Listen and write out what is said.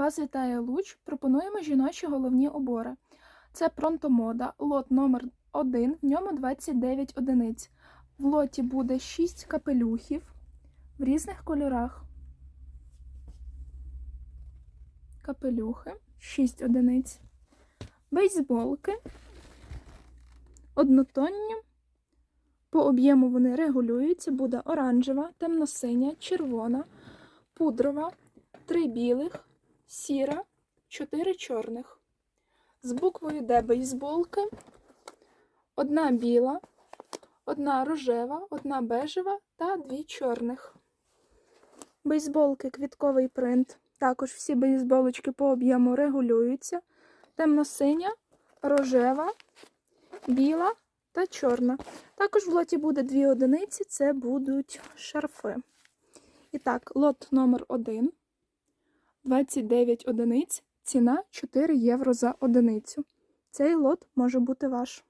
Вас вітає Луч. Пропонуємо жіночі головні обори. Це Пронтомода, лот номер 1 в ньому 29 одиниць. В лоті буде 6 капелюхів в різних кольорах. Капелюхи 6 одиниць. Бейсболки. Однотонні. По об'єму вони регулюються. Буде оранжева, темно-синя, червона, пудрова, три білих, сіра, чотири чорних. З буквою Д бейсболки. Одна біла, одна рожева, одна бежева та дві чорних. Бейсболки квітковий принт. Також всі бейсболочки по об'єму регулюються. Темно-синя, рожева, біла та чорна. Також в лоті буде дві одиниці, це будуть шарфи. І так, лот номер 1 29 одиниць, ціна 4 євро за одиницю. Цей лот може бути ваш.